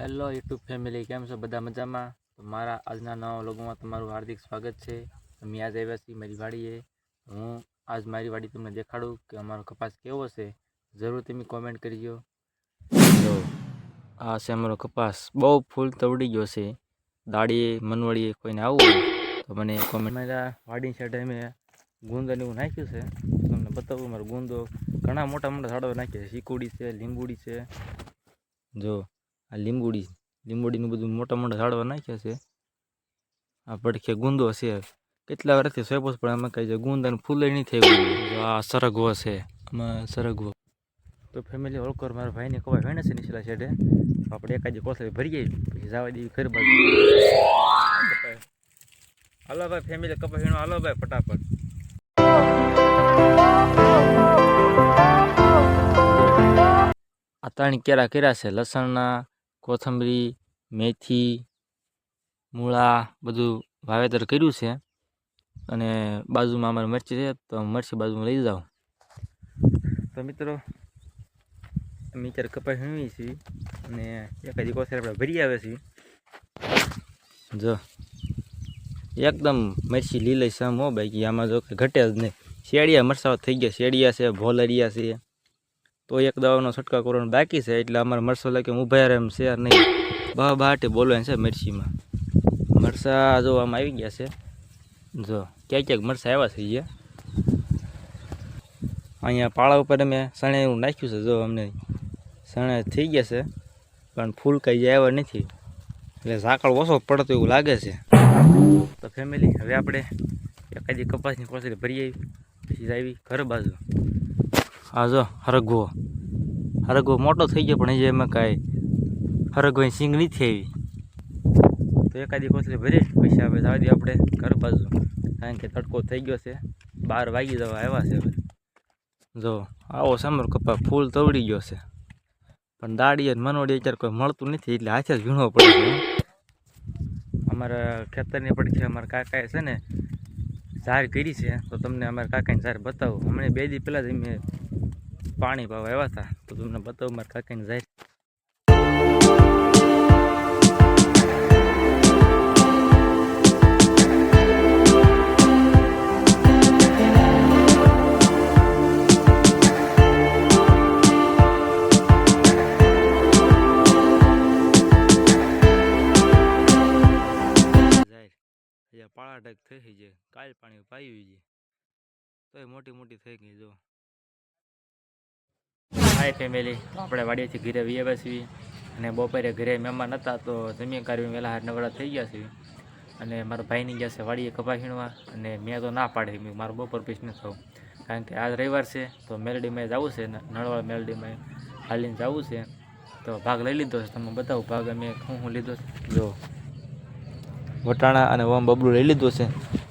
Hello YouTube family કેમ છો? બધા મજામાં? તો મારા આજના નવા લોગોમાં તમારું હાર્દિક સ્વાગત છે. અમે આજ આવ્યા છીએ મારી વાડીએ. હું આજ મારી વાડી તમને દેખાડું કે અમારો કપાસ કેવો છે. જરૂર તમે કોમેન્ટ કરજો. જો, આ છે અમારો કપાસ. બહુ ફૂલ તવડી ગયો છે. દાડીએ, મનવડીએ કોઈને આવવું તો મને કોમેન્ટ મારા વાડી સાઈડે અમે ગુંદ અને એવું નાખ્યું છે. તમને બતાવું મારો ગુંદો ઘણા મોટા મોટા ઝાડો નાખ્યા છે. શીકુડી છે, લીંબુડી છે. જો આ લીંબુડી, લીંબુડીનું બધું મોટા મોટા ઝાડવા નાખ્યા છે. આ પડખે ગુંદો છે. કેટલા વર્ષથી સોંપ્યો પણ પણ આમાં કઈ ગુંદ અને ફૂલે નહીં થઈ ગયું. આ સરગવો છે. આમાં સરગવો. તો ફેમિલી ઓળખો મારા ભાઈને કવાય હોય ને છે નીચલા શેડે આપણે એકાદી કોથળી ભરી જઈએ પછી જવા દેવી ઘર બાજુ. હાલો ભાઈ ફેમિલી કપાસ વીણવા. હાલો ભાઈ, ફટાફટ. આ ત્રણ કેરા કર્યા છે, લસણના. કોથમરી, મેથી, મૂળા બધું વાવેતર કર્યું છે. અને બાજુમાં અમારે મરચી છે, તો મરચી બાજુમાં લઈ જાઉં. તો મિત્રો, અમે અત્યારે કપાસ વીણીએ છીએ અને એકાદી કોથર આપણે ભરી આવે છે. જો, એકદમ મરચી લીલી છે, હો બાકી આમાં જો ઘટે જ નહીં. શેડિયા મરસાઓ થઈ ગયા, શેડિયા છે, ભોલરિયા છે. તો એક દવાનો છંટકાવ કરવાનો બાકી છે, એટલે અમારે મરસો લાગે ઊભા રહે એમ છે નહીં. બા બાટે એમ છે મિર્ચીમાં. મરસા જો આમ આવી ગયા છે. જો, ક્યાંક ક્યાંક મરસા આવ્યા છે ગયા. અહીંયા પાળા ઉપર અમે સણે એવું નાખ્યું છે, જો અમને સણે થઈ ગયા છે, પણ ફૂલ કાંઈ આવ્યા નથી. એટલે ઝાકળ ઓછો પડતો એવું લાગે છે. તો ફેમિલી હવે આપણે એકાદી કપાસની કોસરી ભરી આવી, પછી આવી ઘર બાજુ. આ જો હરગવો. હરગવો મોટો થઈ ગયો, પણ હજી એમાં કાંઈ હરગવાની સિંગ નથી આવી. તો એકાદી કોથળી ભરી પૈસા આપણે આવી દઈએ આપણે ઘર બાજુ. કારણ કે તડકો થઈ ગયો છે. બાર વાગી જવા આવ્યા છે હવે. જો, આવો સમર કપા, ફૂલ તવડી ગયો છે. પણ દાડી અને મનોડી અત્યારે કોઈ મળતું નથી, એટલે હાથે જ વીણવો પડે અમારા ખેતરની પડખે અમારા કાકાએ છે ને ઝાર કરી છે, તો તમને અમારા કાકાની ઝાર બતાવું. હમણાં બે દી પહેલાં જ અમે પાણી પાવા આવ્યા હતા, તો તમને બતાવું મારા કાકાની ઝાર અહીંયા પાળા ઢગ થઈ જાય કાલ પાણી પાવી છે. એ મોટી મોટી થઈ ગઈ જો. હાય ફેમિલી આપણે વાડીએથી ઘરે વી આવ્યા છીએ અને બપોરે ઘરે મહેમાન હતા તો જમીન કાઢવી વહેલા હાર નવડા થઈ ગયા છે અને મારા ભાઈની ગયા છે વાડીએ કપા હીણવા અને મેં તો ના પાડી મેં મારો બપોર બિઝનેસ થવું કારણ કે આજ રવિવાર છે, તો મેલડીમાં જવું છે નળવાળ મેલડીમાં હાલીને જવું છે. તો ભાગ લઈ લીધો છે, તમે બતાવો ભાગ અમે, હું હું લીધો જો. વટાણા અને વમ બબલું લઈ લીધું છે.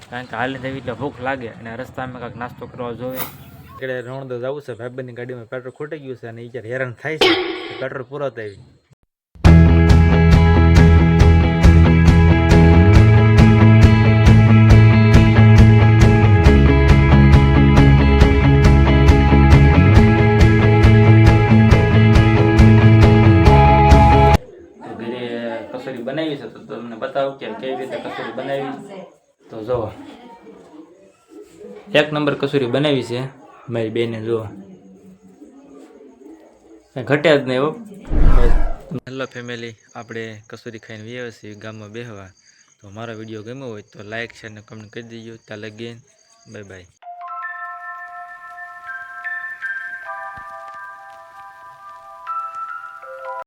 કારણ કે હાલની દેવી એટલે ભૂખ લાગે અને રસ્તામાં કાંઈક નાસ્તો કરવા જોવે. એટલે રણદો જવું છે ભાઈબંધની ગાડીમાં પેટ્રોલ ખૂટી ગયું છે અને એ જ્યારે હેરાન થાય છે. પેટ્રોલ પૂરો થાય બનાવી છે તો તમને બતાવું કે કેવી રીતે કસોરી બનાવી. તો જુઓ. એક નંબર કસૂરી બનાવી છે મારી બેને જુઓ. ઘટે જ નહીં હો. હેલો ફેમિલી આપણે કસૂરી ખાઈને વ્યવસ્થિત છીએ ગામમાં બેહવા. તો મારો વીડિયો ગમ્યો હોય તો લાઇક શેર અને કમેન્ટ કરી દેજો. ત્યાં લગીન. Bye bye